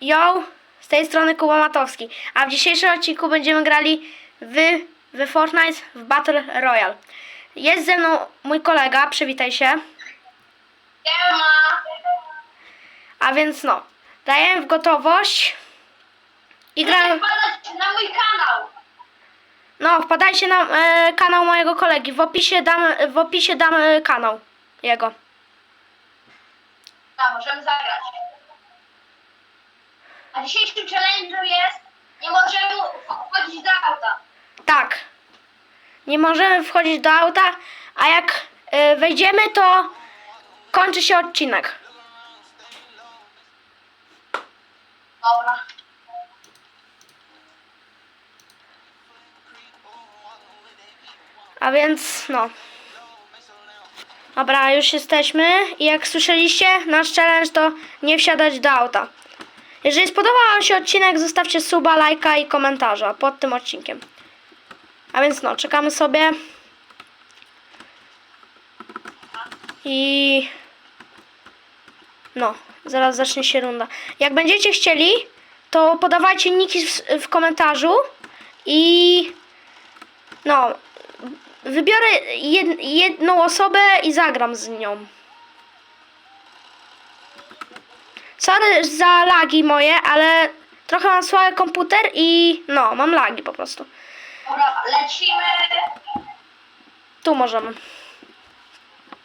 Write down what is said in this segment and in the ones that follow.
Yo, z tej strony Kuba Matowski, a w dzisiejszym odcinku będziemy grali w, w Fortnite w Battle Royale. Jest ze mną mój kolega, przywitaj się, Siema! a więc no, dajemy w gotowość i gramy, wpadać na mój kanał! no wpadajcie na e, kanał mojego kolegi, w opisie dam, w opisie dam e, kanał jego. A, możemy zagrać. A dzisiejszym challenge'em jest nie możemy wchodzić do auta. Tak, nie możemy wchodzić do auta, a jak e, wejdziemy to kończy się odcinek. Dobra. A więc no. Dobra, już jesteśmy i jak słyszeliście, nasz challenge to nie wsiadać do auta. Jeżeli spodobał Wam się odcinek, zostawcie suba, lajka i komentarza pod tym odcinkiem. A więc no, czekamy sobie. I no, zaraz zacznie się runda. Jak będziecie chcieli, to podawajcie niki w, w komentarzu i no, wybiorę jed, jedną osobę i zagram z nią. Sorry za lagi moje, ale trochę mam słaby komputer i no, mam lagi po prostu. Dobra, lecimy. Tu możemy.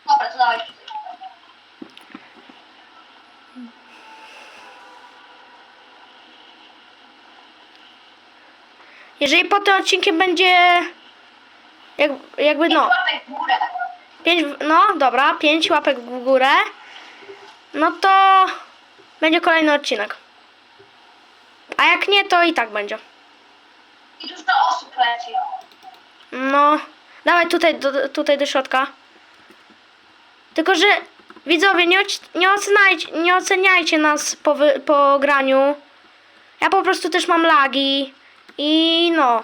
Dobra, to dawaj. Jeżeli po tym odcinkiem będzie jak, jakby no, Łapek w górę. pięć, no dobra, pięć łapek w górę, no to będzie kolejny odcinek. A jak nie, to i tak będzie. I dużo osób leci. No, dawaj tutaj do, tutaj do środka. Tylko, że widzowie, nie, nie, oceniajcie, nie oceniajcie nas po, wy, po graniu. Ja po prostu też mam lagi i no,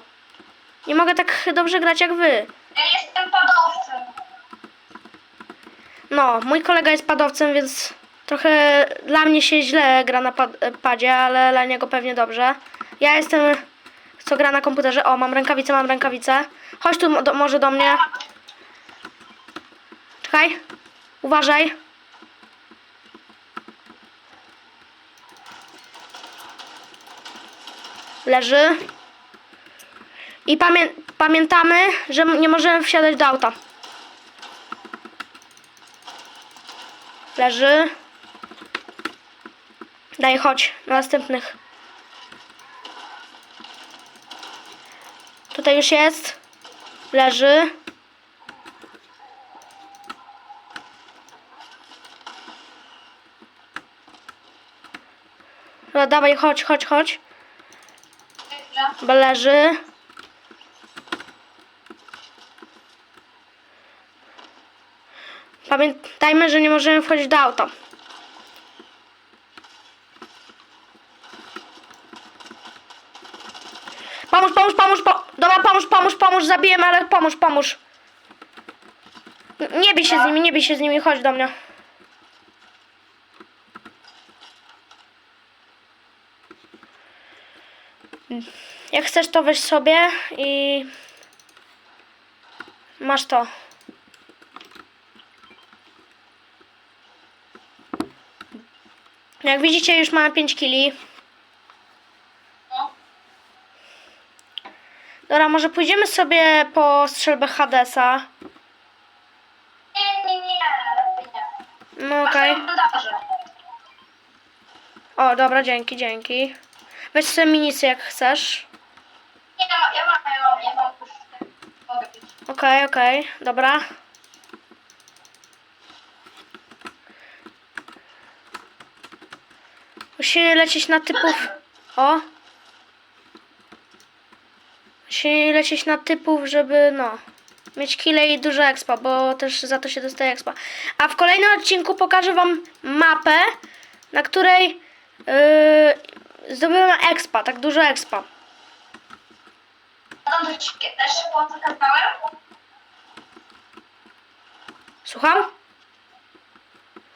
nie mogę tak dobrze grać jak wy. Ja jestem padowcem. No, mój kolega jest padowcem, więc trochę dla mnie się źle gra na pad, padzie, ale dla niego pewnie dobrze. Ja jestem, co gra na komputerze. O, mam rękawice, mam rękawice. Chodź tu do, może do mnie. Czekaj. Uważaj. Leży. I pamię pamiętamy, że nie możemy wsiadać do auta. Leży. Daj, chodź. Na następnych. Tutaj już jest. Leży. No dawaj, chodź, chodź, chodź. Bo leży. Pamiętajmy, że nie możemy wchodzić do auta. Pomóż, pomóż, pomóż, po... Dobra, pomóż, pomóż, pomóż, zabiję, ale pomóż, pomóż. Nie bij się z nimi, nie bij się z nimi, chodź do mnie. Jak chcesz, to weź sobie i masz to. Jak widzicie, już mamy 5 kili. Dobra, może pójdziemy sobie po strzelbę Hadesa. Nie, nie, nie. No okej. O, dobra, dzięki, dzięki. Weź sobie minisy jak chcesz. Nie, ja mam, ja mam, ja mam, ja mam. Okej, okej, dobra. Musimy lecieć na typów. O! Musimy lecieć na typów, żeby no. Mieć kile i dużo expa, bo też za to się dostaje expa. A w kolejnym odcinku pokażę wam mapę, na której yy, zdobyłem expa, tak dużo expa. Też? Słucham?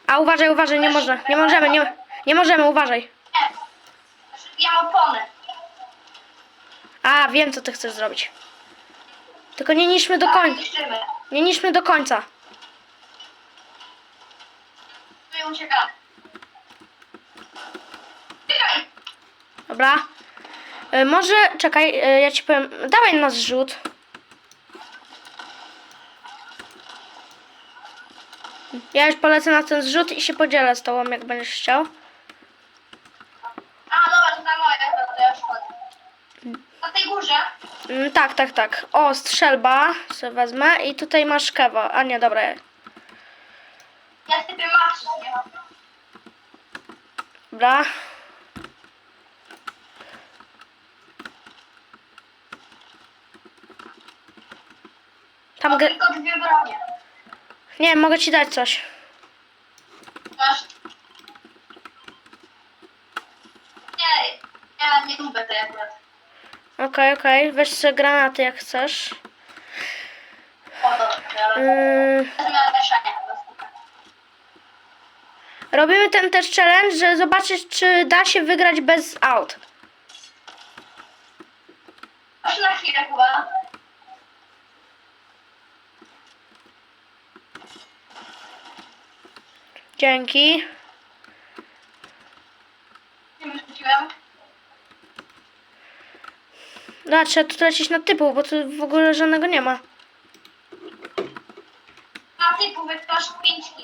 A uważaj, uważaj, nie można. Nie możemy, nie, nie możemy, uważaj. Nie. Ja oponę. A, wiem co ty chcesz zrobić. Tylko nie niszmy do końca. Nie niszmy do końca. Dobra. E, może, czekaj, e, ja ci powiem. Dawaj na zrzut. Ja już polecę na ten zrzut i się podzielę z tobą, jak będziesz chciał. A, dobra, to na moje, to ja już chodzę. Górze. Mm, tak, tak, tak. O, strzelba sobie wezmę i tutaj masz kewa. A nie, dobra. Ja typie masz, nie? Dobra. Tam Mam ge- tylko dwie bronie. Nie, mogę ci dać coś. Masz. Nie, ja nie lubię tej akurat. Okej, okej. Weź sobie granaty jak chcesz. Yy, robimy ten też challenge, że zobaczyć, czy da się wygrać bez aut. Aż na chwilę chyba. Dzięki. Nie wyrzuciłem. No, trzeba tu lecieć na typu, bo tu w ogóle żadnego nie ma. Na typu wytwarz pięćki.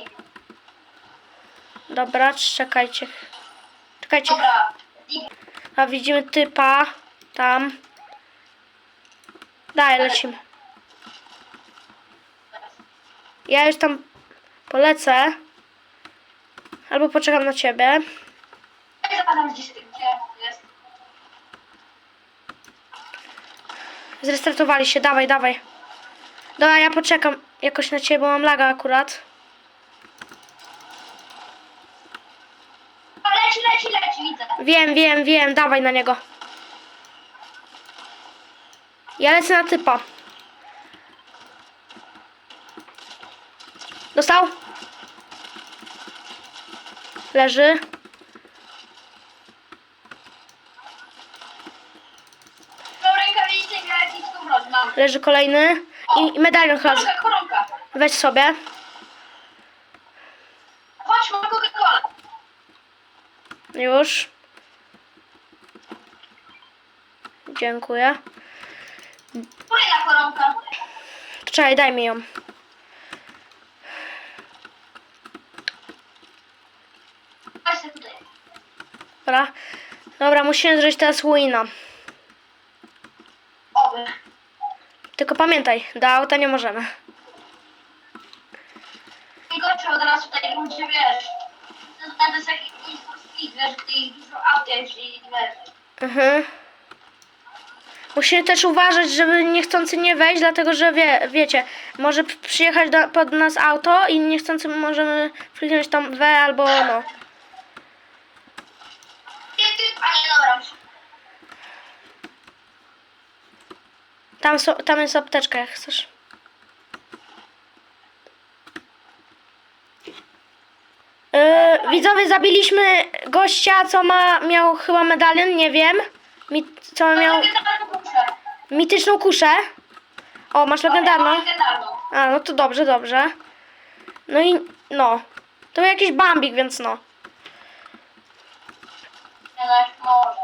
Dobra, czekajcie. Czekajcie. Dobra. A widzimy typa. Tam. Daj, lecimy. Ja już tam polecę. Albo poczekam na ciebie. ja zapadam gdzieś, gdzie jest. Zrestartowali się, dawaj, dawaj. Dobra, ja poczekam jakoś na ciebie, bo mam laga akurat. Leci, leci, leci, widzę. Wiem, wiem, wiem, dawaj na niego. Ja lecę na typa. Dostał? Leży. Dobra, rękawice i gratnicką broń mam. Leży kolejny. I, i medalion chyba. Koronka, koronka. Weź sobie. Chodź, mam Coca-Cola. Już. Dziękuję. Kolejna koronka. Czekaj, daj mi ją. Tutaj. Dobra. Dobra, musimy zrobić teraz wina. Oby. Tylko pamiętaj, do auta nie możemy. Nie gorzej od razu tutaj ludzie, wiesz. To jest jakiś speed, wiesz, gdy ich dużo aut jest i wiesz. Mhm. Musimy też uważać, żeby niechcący nie wejść, dlatego że wie, wiecie, może przyjechać do, pod nas auto i niechcący możemy kliknąć tam W albo no. Ty, ty, a nie, dobra. już. Tam, są, tam jest apteczka, jak chcesz. Yy, widzowie, zabiliśmy gościa, co ma, miał chyba medalion, nie wiem. Mi, co miał mityczną kuszę. O, masz legendarną. A, no to dobrze, dobrze. No i no. To był jakiś bambik, więc no. Nie no.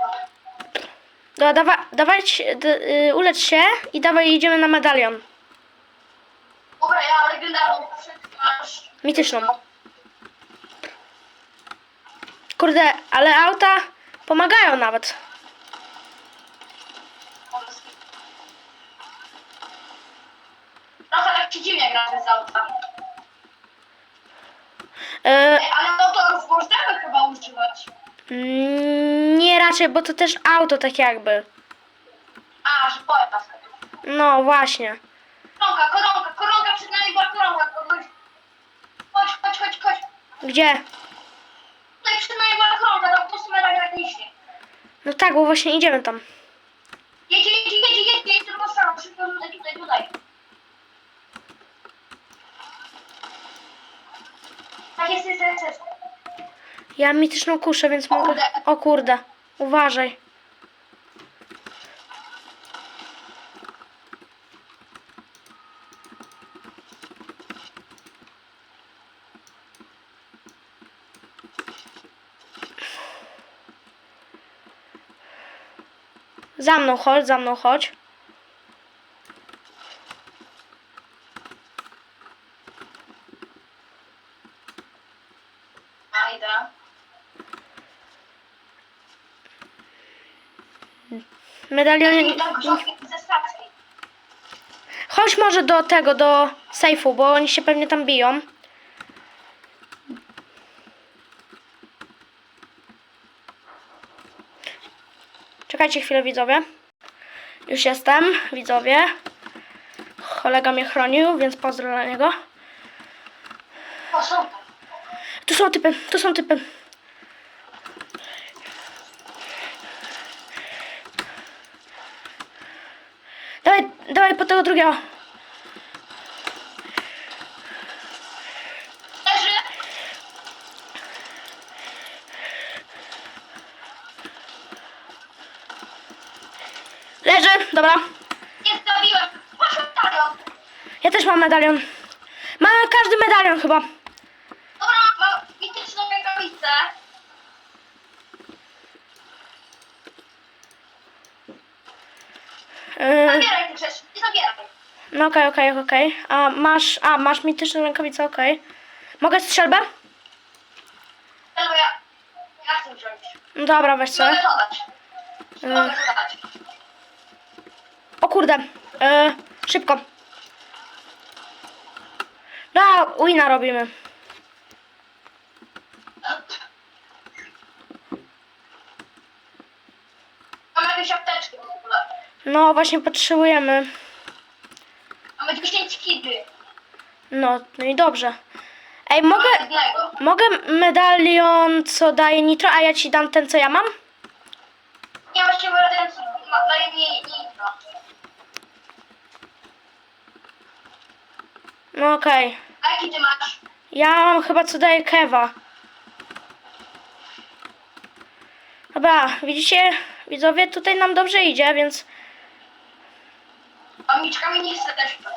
Dobra, dawa, dawajcie, y, ulecz się i dawaj idziemy na medalion. Dobra, ja legendarną masz... Mityczną. Kurde, ale auta pomagają nawet. Trochę tak się dziwnie gra bez auta. Y, Ej, ale motorów możemy chyba używać. Mm, nie raczej, bo to też auto tak jakby. A, że pojazd. No właśnie. Koronka, koronka, koronka, przed nami była koronka. Chodź, chodź, chodź, chodź, chodź. Gdzie? Tutaj przed nami była koronka, tam po prostu mega granicznie. No tak, bo właśnie idziemy tam. Jedzie, jedzie, jedzie, jedzie, jedzie, stroną, szybko tutaj, tutaj, tutaj. Tak jest, jest, jest, jest. Ja mityczną kuszę, więc mogę... O kurde, uważaj. Za mną chodź, za mną chodź. Medalion... Ze stacji. Chodź może do tego, do sejfu, bo oni się pewnie tam biją. Czekajcie chwilę, widzowie. Już jestem, widzowie. Kolega mnie chronił, więc pozdro dla niego. Tu są typy, tu są typy. Dawaj, dawaj po tego drugiego. Leży. Dobra. Nie zabiłem. Masz medalion. Ja też mam medalion. Mamy każdy medalion chyba. Dobra, mam mityczną rękawicę. Yy, Zabieraj te rzeczy. Nie zabieraj. No okej, okej, okej. A masz, a masz mityczną rękawicę, okej. Mogę strzelbę? No bo ja... Ja chcę wziąć. No Dobra, weź Mogę dać. Mogę dać. O kurde, yy, szybko. No, wina robimy. Mam jakieś apteczki w ogóle. No właśnie potrzebujemy. Mamy 10 kidy. No, no i dobrze. Ej, mogę, jednego. mogę medalion, co daje nitro, a ja ci dam ten, co ja mam? Nie właściwie ten co ma- daje mi nitro. No okej. A jaki ty masz? Ja mam chyba co daje kewa. Dobra, widzicie, widzowie, tutaj nam dobrze idzie, więc Mamiczka mi nie chce też. Patrz,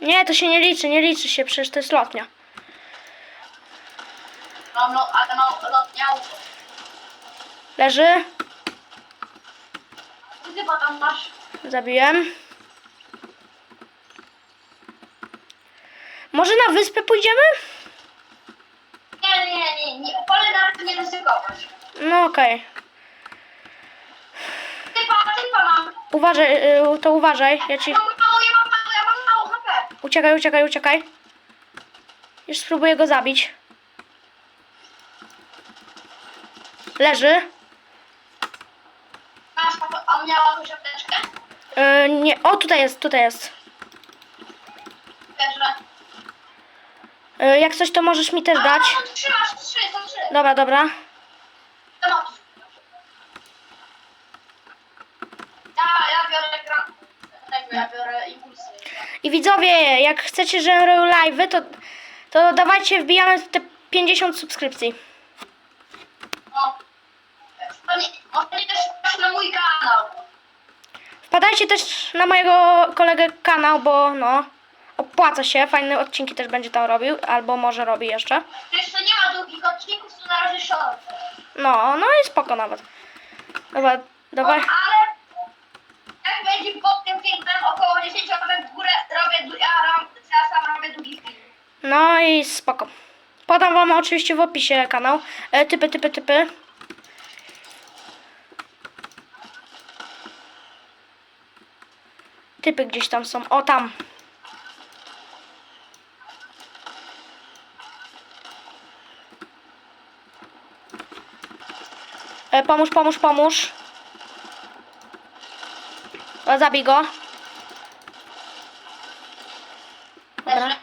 nie, to się nie liczy, nie liczy się, przecież to jest lotnia. Mam lot, ale mam lotnie auto. Leży, Ty chyba tam masz. zabiłem. Może na wyspę pójdziemy? Nie, nie, nie, nie. Wolę nawet nie ryzykować. No okej. Typa, typa mam. Uważaj, y, to uważaj, ja ci... Uciekaj, uciekaj, uciekaj. Już spróbuję go zabić. Leży. Masz, a on miała jakąś apteczkę? Yy, nie, o tutaj jest, tutaj jest. Że... Yy, jak coś, to możesz mi też dać. No trzy masz, trzy, są trzy. Dobra, dobra. Masz. Ja, ja biorę gra... Ja biorę. I widzowie, jak chcecie, że robię live'y, to, to dawajcie, wbijamy te 50 subskrypcji. Też na mój kanał. Wpadajcie też na mojego kolegę kanał, bo no, opłaca się. Fajne odcinki też będzie tam robił, albo może robi jeszcze. Jeszcze nie ma długich odcinków, to na razie short. No, no i spoko nawet. Dobra, dawaj. ale jak będzie pod tym filmem około 10 łapek w górę robię, ja, ram, ja sam robię długi film. No i spoko. Podam wam oczywiście w opisie kanał. E, typy, typy, typy. Typy gdzieś tam są. O, tam. E, pomóż, pomóż, pomóż. Zabij go. Dobra. Leży.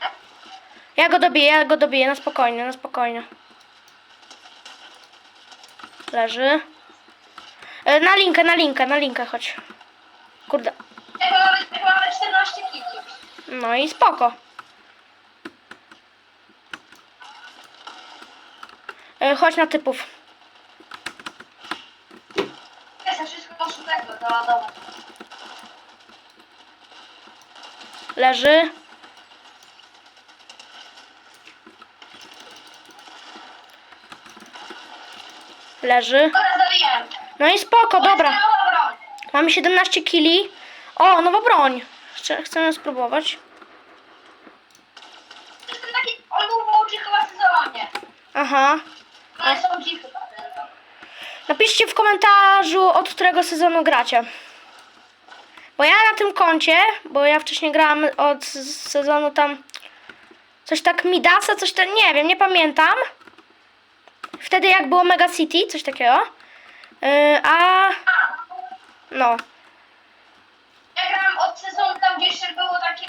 Ja go dobiję, ja go dobiję, na spokojnie, na spokojnie. Leży. E, Na linkę, na linkę, na linkę chodź. Kurde. Mamy, tego mamy 14 kili. No i spoko. E, Chodź na typów. Jest wszystko poszło tego, załadować. Leży. Leży. No i spoko, dobra. Mamy 17 kili. O, nowa broń. Chcę, chcę ją spróbować. To jest ten taki, on był chyba sezonie. Aha. No chyba tylko. Napiszcie w komentarzu, od którego sezonu gracie. Bo ja na tym koncie, bo ja wcześniej grałam od sezonu tam coś tak Midasa, coś tam, nie wiem, nie pamiętam. Wtedy jak było Mega City, coś takiego. Yy, a no, ja grałem od sezonu tam, gdzie jeszcze było takie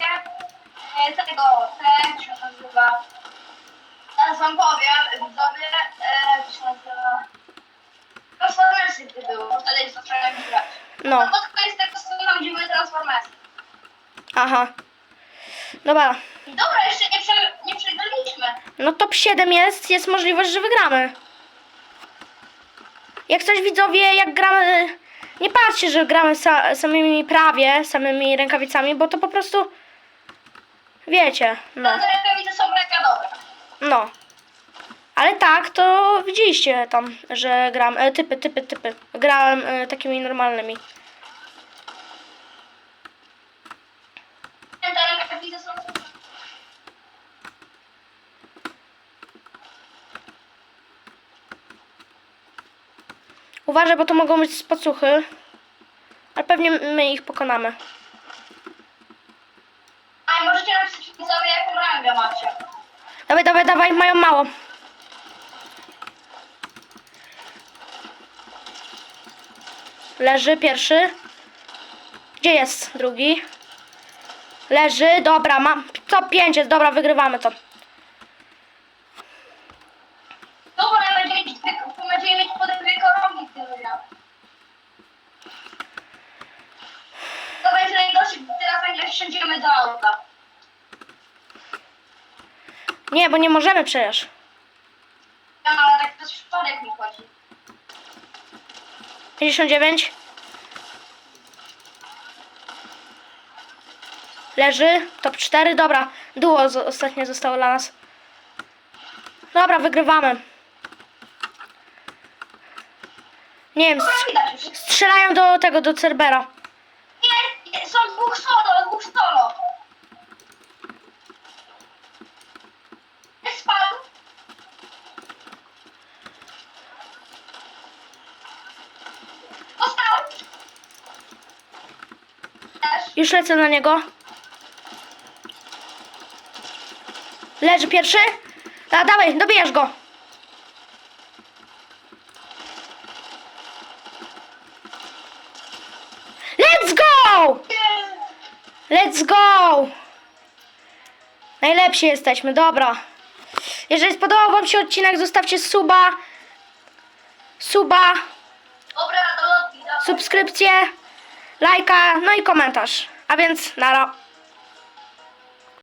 e, tego, te, jak się nazywa. Teraz wam powiem, widzowie, e, jak się nazywa. Transformersy gdy było, wtedy zacząłem grać. no, No to jest tego sezonu, gdzie były Transformersy. aha. Dobra, Dobra, jeszcze nie, prze, nie przegraliśmy. no top 7 jest, jest możliwość, że wygramy. Jak coś widzowie, jak gramy, nie patrzcie, że gramy sa, samymi prawie, samymi rękawicami, bo to po prostu, wiecie, no, No. Te rękawice są mega dobre. no. Ale tak, to widzieliście tam, że gram, e, typy, typy, typy, grałem e, takimi normalnymi. Te rękawice są super. Uważaj, bo to mogą być spacuchy, ale pewnie my ich pokonamy. A możecie napisać widzowie, jaką rangę macie. Dawaj, dawaj, dawaj, mają mało. Leży pierwszy. Gdzie jest drugi? Leży, dobra, mam. To pięć jest, dobra, wygrywamy to. Dobra, będziemy mieć, dwie- będziemy mieć po dwie koronki w tym wygrał. To będzie najgorszy, gdy teraz nagle wsiądziemy do auta. Nie, możemy przecież. No, ale tak to przypadek mi chodzi. 59. Leży, top 4, dobra. Duo z, ostatnie zostało dla nas. Dobra, wygrywamy. Nie wiem, Dobra, s- widać już. strzelają do tego, do Cerbera. Nie, nie, są dwóch solo, dwóch solo. Nie spadł. Dostał. Też. Już lecę na niego. Leży pierwszy. A, dawaj, dobijasz go. Let's go! Let's go! Najlepsi jesteśmy, dobra. Jeżeli spodobał Wam się odcinek, zostawcie suba, suba, Dobra, subskrypcję, lajka, no i komentarz. A więc nara.